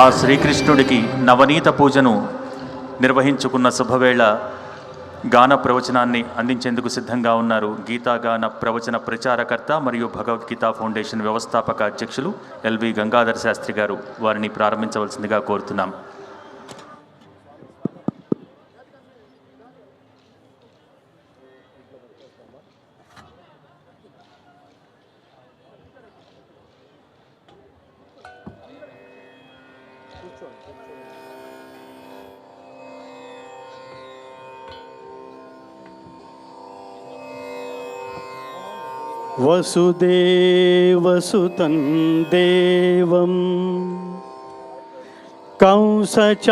ఆ శ్రీకృష్ణుడికి నవనీత పూజను నిర్వహించుకున్న శుభవేళ గాన ప్రవచనాన్ని అందించేందుకు సిద్ధంగా ఉన్నారు. గీతా గాన ప్రవచన ప్రచారకర్త మరియు భగవద్గీత ఫౌండేషన్ వ్యవస్థాపక అధ్యక్షులు ఎల్వి గంగాధర్ శాస్త్రి గారు. వారిని ప్రారంభించవలసిందిగా కోరుతున్నాం. वसुदेवसुतं देवं। कंसचाणूरमर्दनं।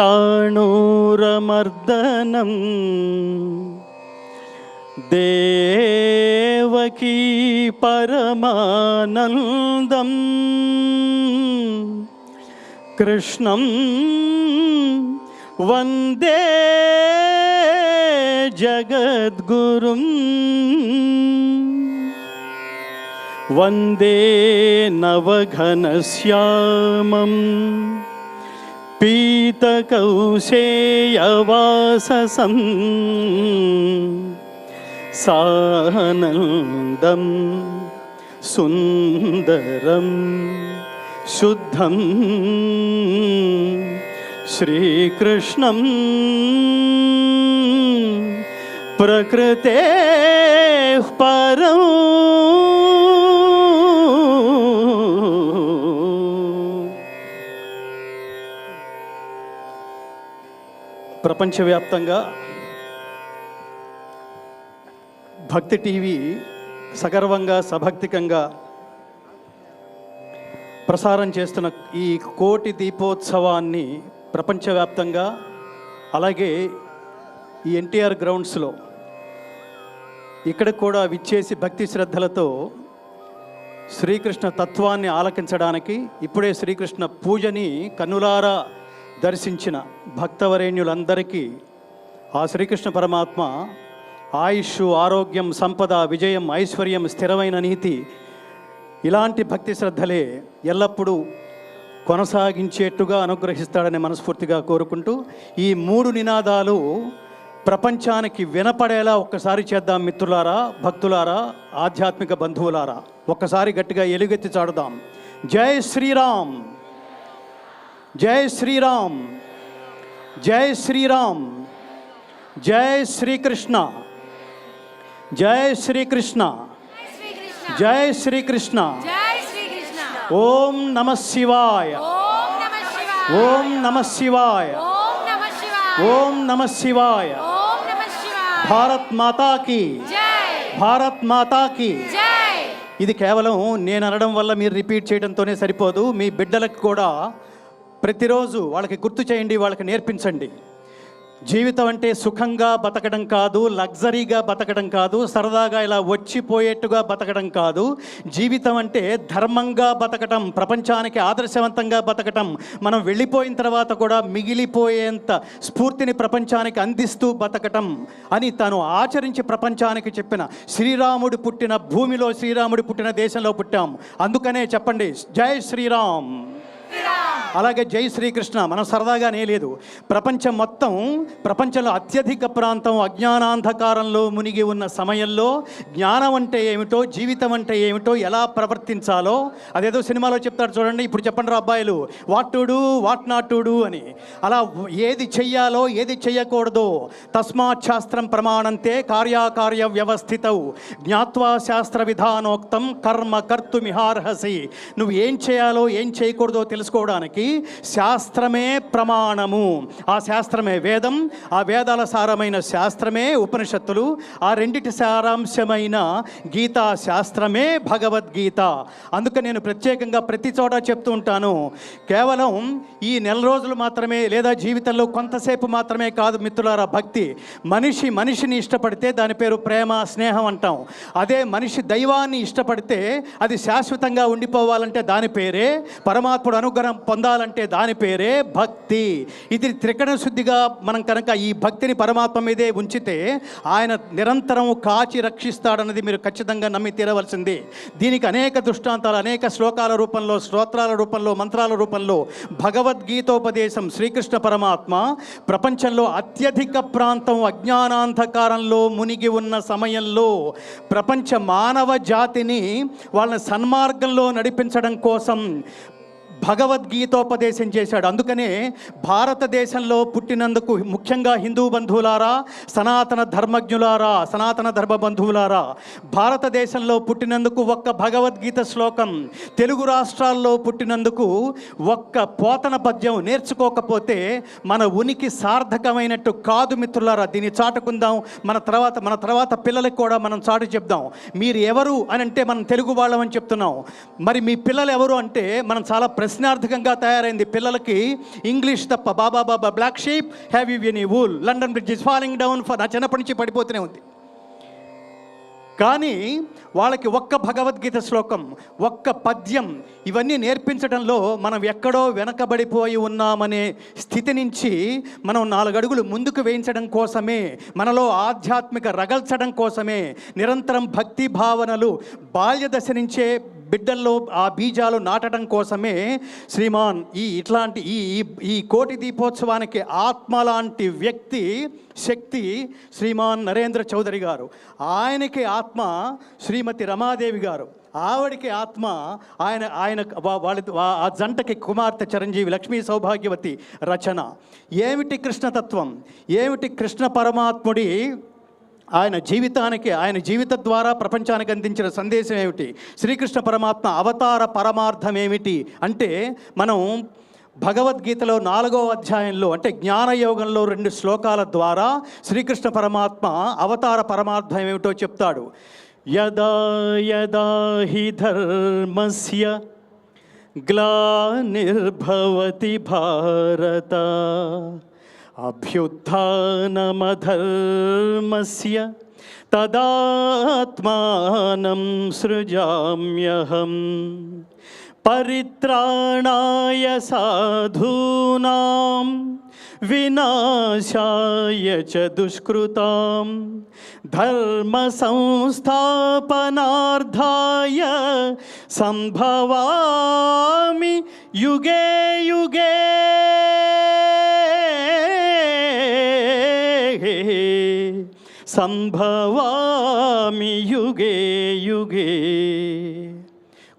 देवकी परमानन्दम् कृष्णं वन्दे जगद्गुरुम् वन्दे नवघनश्यामम्। पीतकौशेयवाससं सानन्दं सुन्दरं शुद्धं श्रीकृष्णं प्रकृतेः परम् ప్రపంచవ్యాప్తంగా భక్తి టీవీ సగర్వంగా సభక్తికంగా ప్రసారం చేస్తున్న ఈ కోటి దీపోత్సవాన్ని ప్రపంచవ్యాప్తంగా అలాగే ఈ ఎన్టీఆర్ గ్రౌండ్స్లో ఇక్కడ కూడా విచ్చేసి భక్తి శ్రద్ధలతో శ్రీకృష్ణ తత్వాన్ని ఆలకించడానికి ఇప్పుడే శ్రీకృష్ణ పూజని కన్నులారా దర్శించిన భక్తవరేణ్యులందరికీ ఆ శ్రీకృష్ణ పరమాత్మ ఆయుష్ ఆరోగ్యం సంపద విజయం ఐశ్వర్యం స్థిరమైన నీతి ఇలాంటి భక్తి శ్రద్ధలే ఎల్లప్పుడూ కొనసాగించేట్టుగా అనుగ్రహిస్తాడని మనస్ఫూర్తిగా కోరుకుంటూ ఈ మూడు నినాదాలు ప్రపంచానికి వినపడేలా ఒక్కసారి చేద్దాం మిత్రులారా భక్తులారా ఆధ్యాత్మిక బంధువులారా. ఒక్కసారి గట్టిగా ఎలుగెత్తి చాడుదాం జై శ్రీరామ్! జై శ్రీరామ్. జై శ్రీరామ్. జై శ్రీకృష్ణ. జై శ్రీకృష్ణ. జై శ్రీకృష్ణ. ఓం నమ శివాయ. ఓం నమ శివాయ. ఓం నమ శివాయ. భారత్ మాతాకి భారత్ మాతాకి ఇది కేవలం నేను అనడం వల్ల మీరు రిపీట్ చేయడంతోనే సరిపోదు. మీ బిడ్డలకు కూడా ప్రతిరోజు వాళ్ళకి గుర్తు చేయండి వాళ్ళకి నేర్పించండి. జీవితం అంటే సుఖంగా బతకడం కాదు లగ్జరీగా బతకడం కాదు సరదాగా ఇలా వచ్చిపోయేట్టుగా బతకడం కాదు. జీవితం అంటే ధర్మంగా బతకటం ప్రపంచానికి ఆదర్శవంతంగా బతకటం. మనం వెళ్ళిపోయిన తర్వాత కూడా మిగిలిపోయేంత స్ఫూర్తిని ప్రపంచానికి అందిస్తూ బతకటం అని తను ఆచరించి ప్రపంచానికి చెప్పిన. శ్రీరాముడు పుట్టిన భూమిలో శ్రీరాముడు పుట్టిన దేశంలో పుట్టాం. అందుకనే చెప్పండి జై శ్రీరామ్. అలాగే జై శ్రీకృష్ణ మనం సరదాగానే లేదు ప్రపంచం మొత్తం ప్రపంచంలో అత్యధిక ప్రాంతం అజ్ఞానాంధకారంలో మునిగి ఉన్న సమయంలో జ్ఞానం అంటే ఏమిటో జీవితం అంటే ఏమిటో ఎలా ప్రవర్తించాలో అదేదో సినిమాలో చెప్తారు చూడండి. ఇప్పుడు చెప్పండి రా అబ్బాయిలు what to do what not to do అని. అలా ఏది చెయ్యాలో ఏది చెయ్యకూడదో తస్మాత్ శాస్త్రం ప్రమాణంతే కార్యాకార్య వ్యవస్థితవు జ్ఞాత్వా శాస్త్ర విధానోక్తం కర్మ కర్తుమిహార్హసి. నువ్వు ఏం చేయాలో ఏం చేయకూడదో తెలుసుకోవడానికి శాస్త్రమే ప్రమాణము. ఆ శాస్త్రమే వేదం ఆ వేదాల సారమైన శాస్త్రమే ఉపనిషత్తులు ఆ రెండిటి సారాంశమైన గీతా శాస్త్రమే భగవద్గీత. అందుకని నేను ప్రత్యేకంగా ప్రతి చోట చెప్తూ ఉంటాను. కేవలం ఈ నెల రోజులు మాత్రమే లేదా జీవితంలో కొంతసేపు మాత్రమే కాదు మిత్రులారా భక్తి. మనిషి మనిషిని ఇష్టపడితే దాని పేరు ప్రేమ స్నేహం అంటాం. అదే మనిషి దైవాన్ని ఇష్టపడితే అది శాశ్వతంగా ఉండిపోవాలంటే దాని పేరే పరమాత్ముడు అనుగ్రహం పొందాలి కలగాలంటే దాని పేరే భక్తి. ఇది త్రికణ శుద్ధిగా మనం కనుక ఈ భక్తిని పరమాత్మ మీదే ఉంచితే ఆయన నిరంతరం కాచి రక్షిస్తాడన్నది మీరు ఖచ్చితంగా నమ్మి తీరవలసింది. దీనికి అనేక దృష్టాంతాలు అనేక శ్లోకాల రూపంలో స్తోత్రాల రూపంలో మంత్రాల రూపంలో భగవద్గీతోపదేశం శ్రీకృష్ణ పరమాత్మ ప్రపంచంలో అత్యధిక ప్రాంతం అజ్ఞానాంధకారంలో మునిగి ఉన్న సమయంలో ప్రపంచ మానవ జాతిని వాళ్ళని సన్మార్గంలో నడిపించడం కోసం భగవద్గీతోపదేశం చేశాడు. అందుకనే భారతదేశంలో పుట్టినందుకు ముఖ్యంగా హిందూ బంధువులారా సనాతన ధర్మజ్ఞులారా సనాతన ధర్మ బంధువులారా భారతదేశంలో పుట్టినందుకు ఒక్క భగవద్గీత శ్లోకం తెలుగు రాష్ట్రాల్లో పుట్టినందుకు ఒక్క పోతన పద్యం నేర్చుకోకపోతే మన ఉనికి సార్థకమైనట్టు కాదు మిత్రులారా. దీన్ని చాటుకుందాం. మన తర్వాత మన తర్వాత పిల్లలకు కూడా మనం చాటు చెప్దాం. మీరు ఎవరు అని అంటే మనం తెలుగు వాళ్ళమని చెప్తున్నాం. మరి మీ పిల్లలు ఎవరు అంటే మనం చాలా ప్రశ్నార్థకంగా తయారైంది. పిల్లలకి ఇంగ్లీష్ తప్ప baa baa black sheep have you any wool London bridge is falling down for నా చిన్నప్పటి నుంచి పడిపోతూనే ఉంది. కానీ వాళ్ళకి ఒక్క భగవద్గీత శ్లోకం ఒక్క పద్యం ఇవన్నీ నేర్పించడంలో మనం ఎక్కడో వెనకబడిపోయి ఉన్నామనే స్థితి నుంచి మనం నాలుగడుగులు ముందుకు వేయించడం కోసమే మనలో ఆధ్యాత్మిక రగల్చడం కోసమే నిరంతరం భక్తి భావనలు బాల్య దశ నుంచే బిడ్డల్లో ఆ బీజాలు నాటడం కోసమే శ్రీమాన్ ఈ ఇట్లాంటి ఈ ఈ- కోటి దీపోత్సవానికి ఆత్మ లాంటి వ్యక్తి శక్తి శ్రీమాన్ నరేంద్ర చౌదరి గారు. ఆయనకి ఆత్మ శ్రీమతి రమాదేవి గారు. ఆవిడికి ఆత్మ ఆయన ఆయన వాళ్ళ ఆ జంటకి కుమార్తె చిరంజీవి లక్ష్మీ సౌభాగ్యవతి రచన. ఏమిటి కృష్ణతత్వం ఏమిటి కృష్ణ పరమాత్ముడి ఆయన జీవితానికి ఆయన జీవిత ద్వారా ప్రపంచానికి అందించిన సందేశం ఏమిటి? శ్రీకృష్ణ పరమాత్మ అవతార పరమార్థం ఏమిటి? అంటే మనం భగవద్గీతలో నాలుగో అధ్యాయంలో అంటే జ్ఞానయోగంలో రెండు శ్లోకాల ద్వారా శ్రీకృష్ణ పరమాత్మ అవతార పరమార్థం ఏమిటో చెప్తాడు. యదా యదా హి ధర్మస్య గ్లానిర్భవతి భారత అభ్యుత్నమధర్మస్య తదాత్మానం సృజామ్యహం. परित्राणाय साधूनां विनाशाय च दुष्कृताम धर्म संस्थापनार्थाय संभवामि युगे युगे। सम्भवामि युगे युगे।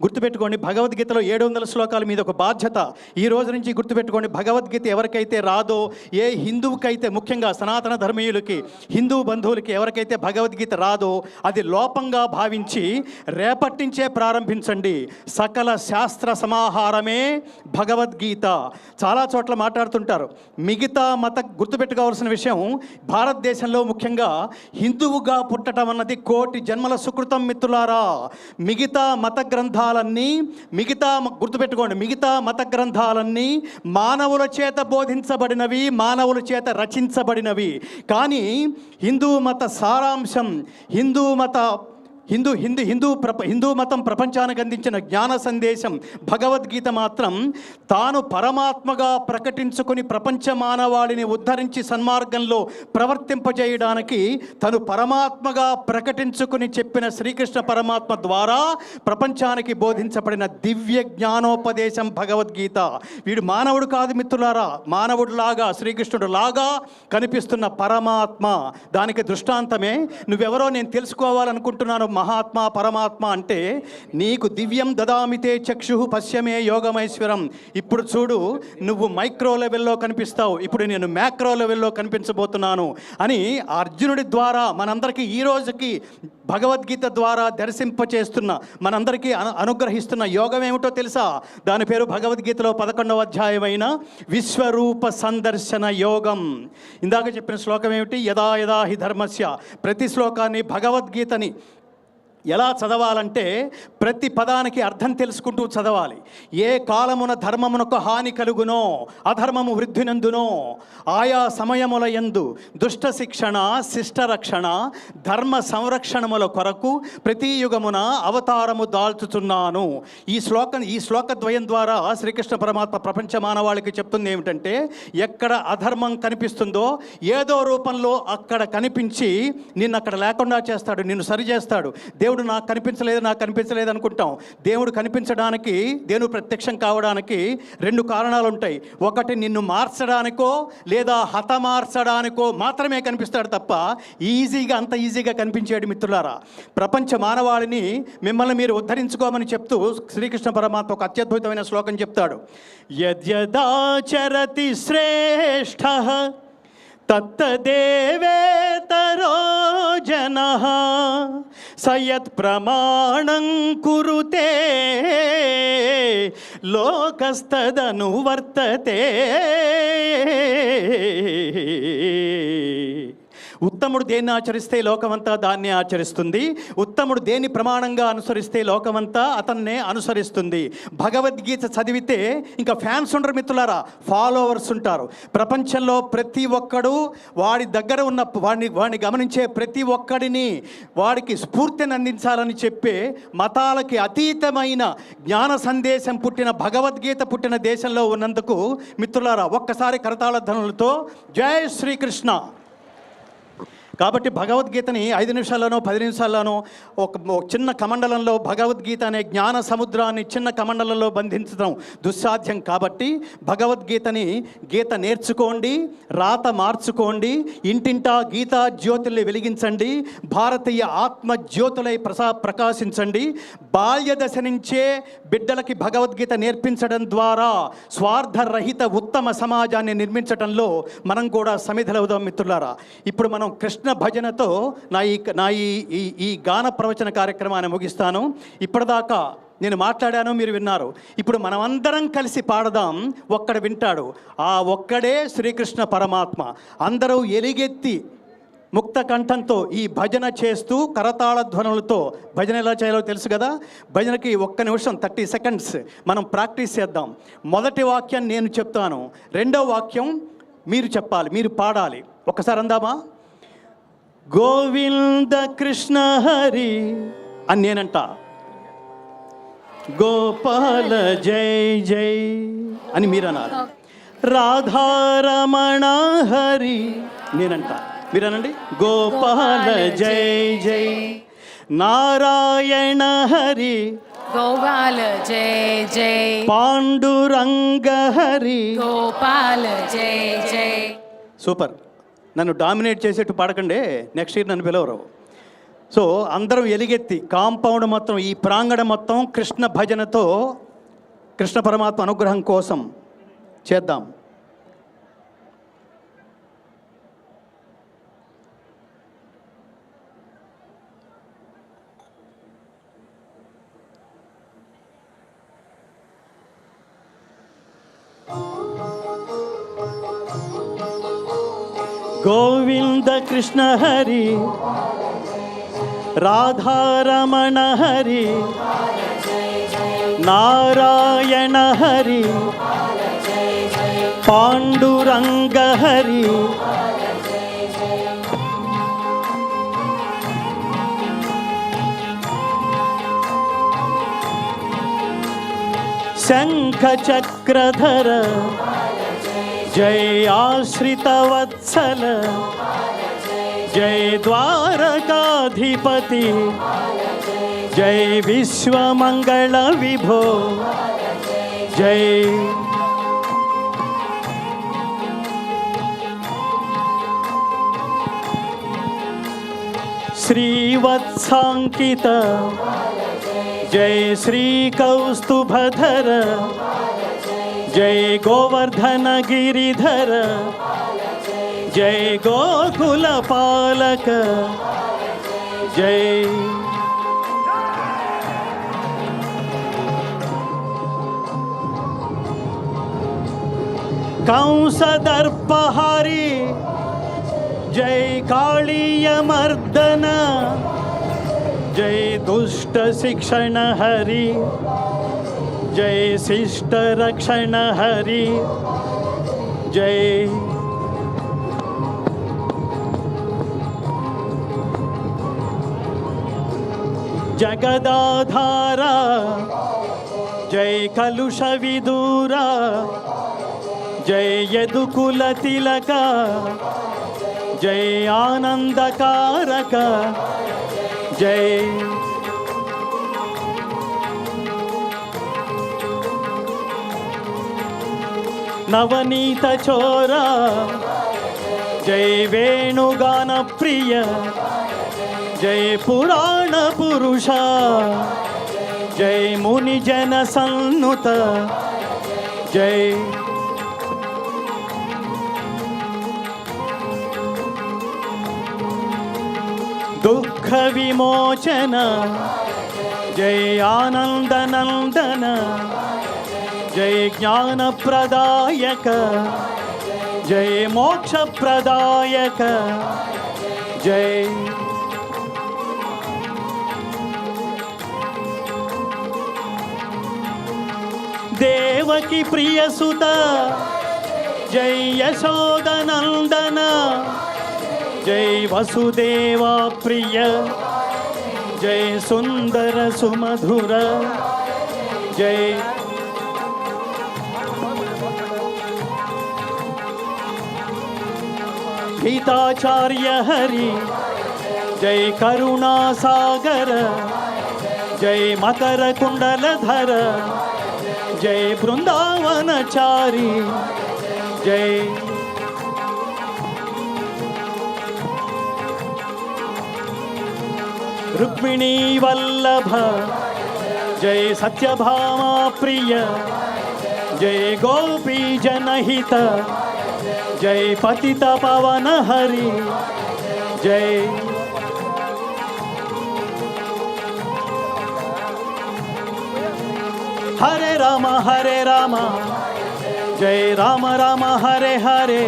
గుర్తుపెట్టుకోండి భగవద్గీతలో ఏడు వందల శ్లోకాల మీద ఒక బాధ్యత. ఈ రోజు నుంచి గుర్తుపెట్టుకోండి భగవద్గీత ఎవరికైతే రాదో ఏ హిందువుకైతే ముఖ్యంగా సనాతన ధర్మీయులకి హిందూ బంధువులకి ఎవరికైతే భగవద్గీత రాదో అది లోపంగా భావించి రేపట్టించే ప్రారంభించండి. సకల శాస్త్ర సమాహారమే భగవద్గీత. చాలా చోట్ల మాట్లాడుతుంటారు. మిగతా మత గుర్తుపెట్టుకోవాల్సిన విషయం భారతదేశంలో ముఖ్యంగా హిందువుగా పుట్టడం అన్నది కోటి జన్మల సుకృతం మిత్రులారా. మిగతా మత గ్రంథాలన్నీ మిగతా గుర్తుపెట్టుకోండి మిగతా మత గ్రంథాలన్నీ మానవుల చేత బోధించబడినవి మానవుల చేత రచించబడినవి. కానీ హిందూ మత సారాంశం హిందూ మత హిందూ హిందూ హిందూ ప్రప హిందూ మతం ప్రపంచానికి అందించిన జ్ఞాన సందేశం భగవద్గీత మాత్రం తాను పరమాత్మగా ప్రకటించుకుని ప్రపంచ మానవాళిని ఉద్ధరించి సన్మార్గంలో ప్రవర్తింపజేయడానికి తను పరమాత్మగా ప్రకటించుకుని చెప్పిన శ్రీకృష్ణ పరమాత్మ ద్వారా ప్రపంచానికి బోధించబడిన దివ్య జ్ఞానోపదేశం భగవద్గీత. వీడు మానవుడు కాదు మిత్రులారా మానవుడిలాగా శ్రీకృష్ణుడు లాగా కనిపిస్తున్న పరమాత్మ. దానికి దృష్టాంతమే నువ్వెవరో నేను తెలుసుకోవాలనుకుంటున్నాను మహాత్మ పరమాత్మ అంటే నీకు దివ్యం దదామితే చక్షు పశ్యమే యోగమైశ్వరం. ఇప్పుడు చూడు నువ్వు మైక్రో లెవెల్లో కనిపిస్తావు. ఇప్పుడు నేను మ్యాక్రో లెవెల్లో కనిపించబోతున్నాను అని అర్జునుడి ద్వారా మనందరికీ ఈ రోజుకి భగవద్గీత ద్వారా దర్శింపచేస్తున్న మనందరికీ అనుగ్రహిస్తున్న యోగం ఏమిటో తెలుసా? దాని పేరు భగవద్గీతలో పదకొండవ అధ్యాయమైన విశ్వరూప సందర్శన యోగం. ఇందాక చెప్పిన శ్లోకం ఏమిటి? యదా యదా హి ధర్మస్య. ప్రతి శ్లోకాన్ని భగవద్గీతని ఎలా చదవాలంటే ప్రతి పదానికి అర్థం తెలుసుకుంటూ చదవాలి. ఏ కాలమున ధర్మమునకు హాని కలుగునో అధర్మము వృద్ధినందునో ఆయా సమయముల యందు దుష్ట శిక్షణ శిష్ట రక్షణ ధర్మ సంరక్షణముల కొరకు ప్రతి యుగమున అవతారము దాల్చుతున్నాను ఈ శ్లోకం ఈ శ్లోకద్వయం ద్వారా శ్రీకృష్ణ పరమాత్మ ప్రపంచ మానవాళికి చెప్తుంది ఏమిటంటే ఎక్కడ అధర్మం కనిపిస్తుందో ఏదో రూపంలో అక్కడ కనిపించి నిన్ను అక్కడ లేకుండా చేస్తాడు నిన్ను సరిచేస్తాడు. దేవుడు దేవుడు నాకు కనిపించలేదు నాకు కనిపించలేదు అనుకుంటాం. దేవుడు కనిపించడానికి దేవుడు ప్రత్యక్షం కావడానికి రెండు కారణాలు ఉంటాయి ఒకటి నిన్ను మార్చడానికో లేదా హతమార్చడానికో మాత్రమే కనిపిస్తాడు తప్ప ఈజీగా అంత ఈజీగా కనిపించాడు మిత్రులారా. ప్రపంచ మానవాళిని మిమ్మల్ని మీరు ఉద్ధరించుకోమని చెప్తూ శ్రీకృష్ణ పరమాత్మ ఒక అత్యద్భుతమైన శ్లోకం చెప్తాడు. యద్యదాచరతి శ్రేష్ఠ తత్తదేవేతరో జన సయత్ ప్రమాణం కురుతే లోకస్తదను వర్తతే ఉత్తముడు దేన్ని ఆచరిస్తే లోకమంతా దాన్ని ఆచరిస్తుంది? ఉత్తముడు దేన్ని ప్రమాణంగా అనుసరిస్తే లోకమంతా అతన్నే అనుసరిస్తుంది? భగవద్గీత చదివితే ఇంకా ఫ్యాన్స్ ఉండరు మిత్రులారా ఫాలోవర్స్ ఉంటారు. ప్రపంచంలో ప్రతి ఒక్కడు వాడి దగ్గర ఉన్న వాడిని వాడిని గమనించే ప్రతి ఒక్కడిని వాడికి స్ఫూర్తిని అందించాలని చెప్పే మతాలకి అతీతమైన జ్ఞాన సందేశం పుట్టిన భగవద్గీత పుట్టిన దేశంలో ఉన్నందుకు మిత్రులారా ఒక్కసారి కరతాళ ధనులతో జై శ్రీకృష్ణ. కాబట్టి భగవద్గీతని ఐదు నిమిషాల్లోనో పది నిమిషాల్లోనో ఒక చిన్న కమండలంలో భగవద్గీత అనే జ్ఞాన సముద్రాన్ని చిన్న కమండలంలో బంధించడం దుస్సాధ్యం కాబట్టి భగవద్గీతని గీత నేర్చుకోండి రాత మార్చుకోండి ఇంటింటా గీతా జ్యోతుల్ని వెలిగించండి భారతీయ ఆత్మ జ్యోతులై ప్రసా ప్రకాశించండి బాల్య దశ నుంచే బిడ్డలకి భగవద్గీత నేర్పించడం ద్వారా స్వార్థరహిత ఉత్తమ సమాజాన్ని నిర్మించడంలో మనం కూడా సమిధలవుదాం మిత్రులారా. ఇప్పుడు మనం కృష్ణ కృష్ణ భజనతో నా ఈ నా ఈ ఈ- ఈ గాన ప్రవచన కార్యక్రమాన్ని ముగిస్తాను. ఇప్పటిదాకా నేను మాట్లాడాను మీరు విన్నారు. ఇప్పుడు మనమందరం కలిసి పాడదాం ఒక్కడ వింటాడు. ఆ ఒక్కడే శ్రీకృష్ణ పరమాత్మ. అందరూ ఎలిగెత్తి ముక్త కంఠంతో ఈ భజన చేస్తూ కరతాళ ధ్వనులతో భజన ఎలా చేయాలో తెలుసు కదా? భజనకి ఒక్క నిమిషం థర్టీ సెకండ్స్ మనం ప్రాక్టీస్ చేద్దాం. మొదటి వాక్యం నేను చెప్తాను. రెండో వాక్యం మీరు చెప్పాలి మీరు పాడాలి. ఒకసారి అందామా? గోవింద కృష్ణ హరి అని నేనంట. గోపాల జై జై అని మీరు అన్నారు రాధారమణ హరి నేనంట. మీరనండి? గోపాల జై జై. నారాయణ హరి. గోపాల జై జై. పాండురంగ హరి. గోపాల జై జై. సూపర్. నన్ను డామినేట్ చేసేట్టు పాడకండి నెక్స్ట్ ఇయర్ నన్ను పిలవరు. సో అందరం ఎలిగెత్తి కాంపౌండ్ మొత్తం ఈ ప్రాంగణం మొత్తం కృష్ణ భజనతో కృష్ణ పరమాత్మ అనుగ్రహం కోసం చేద్దాం. గోవింద కృష్ణ హరి రాధారమణ హరి నారాయణ హరి పాండురంగ హరి. శంఖ చక్రధర जय आश्रितवत्सल जय द्वारकाधिपति। जय विश्वमङ्गल विभो जय। श्रीवत्साङ्कित। जय श्रीकौस्तुभधर। जय गोवर्धन गिरिधर। जय गोकुल पालक जय। कंस दर्पहारी जय कालीय मर्दना। जय दुष्ट शिक्षण हरी। జై శిష్ట రక్షణ హరి జై జగదాధార జై కలుష విదూర జై యదుకుల తిలక జై ఆనందకారక జై నవనీత చోరా. జై వేణుగాన ప్రియ. జై పురాణ పురుష. జై ముని జన సన్నుత. జై. దుఃఖ విమోచన. జై ఆనందనందన జయ జై జ్ఞాన ప్రదాయక జయ మోక్ష ప్రదాయక జై. దేవకి ప్రియసుత జై యశోదనందన జై వసుదేవా ప్రియ జై సుందర సుమధుర జై గీతాచార్య హరి జై కరుణాసాగర జై మకర కుండలధర జై బృందావనచారి జై రుక్మిణీ వల్లభ జై సత్యభామా ప్రియ జై గోపీ జనహిత జై పతిత పవన హరి జై హరే రామ హరే రామ జై రామ రామ హరే హరే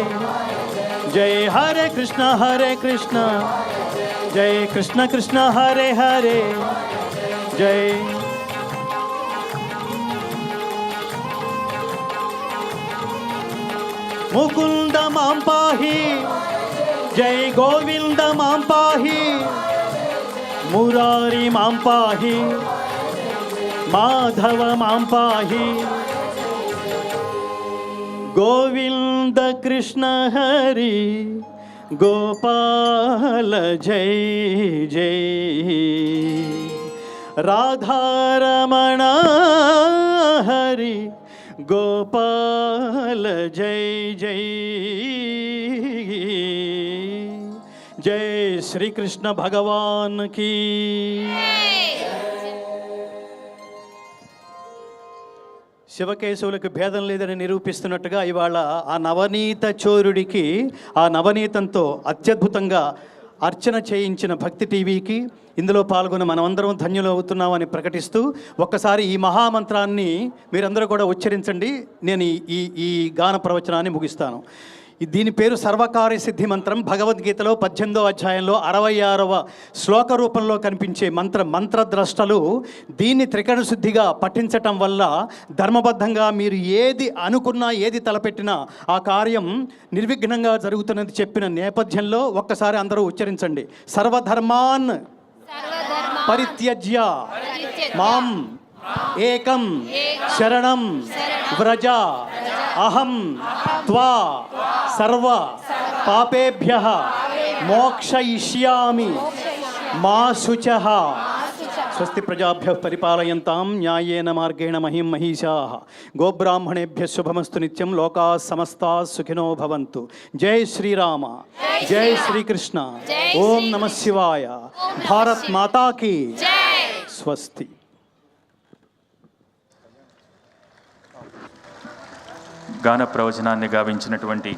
జై హరే కృష్ణ హరే కృష్ణ జై కృష్ణ కృష్ణ హరే హరే జై ముకుంద మాం పాహి జై గోవింద మాం పాహి మురారి మాం పాహి మాధవ మాం పాహి గోవింద కృష్ణ హరి గోపాల జై జై రాధారమణ హరి గోపాల జై జై జై శ్రీకృష్ణ భగవాన్కి శివకేశవులకు భేదం లేదని నిరూపిస్తున్నట్టుగా ఇవాళ ఆ నవనీత చోరుడికి ఆ నవనీతంతో అత్యద్భుతంగా అర్చన చేయించిన భక్తి టీవీకి ఇందులో పాల్గొన్న మనమందరం ధన్యులు అవుతున్నామని ప్రకటిస్తూ ఒక్కసారి ఈ మహామంత్రాన్ని మీరందరూ కూడా ఉచ్చరించండి. నేను ఈ- ఈ గాన ప్రవచనాన్ని ముగిస్తాను. దీని పేరు సర్వకార్య సిద్ధి మంత్రం. భగవద్గీతలో పద్దెనిమిదో అధ్యాయంలో అరవై ఆరవ శ్లోక రూపంలో కనిపించే మంత్ర మంత్రద్రష్టలు దీన్ని త్రికరణ శుద్ధిగా పఠించటం వల్ల ధర్మబద్ధంగా మీరు ఏది అనుకున్నా ఏది తలపెట్టినా ఆ కార్యం నిర్విఘ్నంగా జరుగుతున్నది చెప్పిన నేపథ్యంలో ఒక్కసారి అందరూ ఉచ్చరించండి. సర్వధర్మాన్ పరిత్యజ్య మాం ఏకం శరణం వ్రజ అహం త్వా సర్వ పాపేభ్య మోక్షయిష్యామి మా శుచ స్వస్తి ప్రజాభ్య పరిపాలయంతాం న్యాయేన మార్గేణ మహిం మహిషా. గోబ్రాహ్మణేభ్య శుభమస్తు నిత్యం లోకా సమస్తా సుఖినో భవంతు. జై శ్రీరామ. జై శ్రీకృష్ణ. ఓం నమ శివాయ. భారత్ మాతాకి స్వస్తి. గాన ప్రవచనాన్ని గావించినటువంటి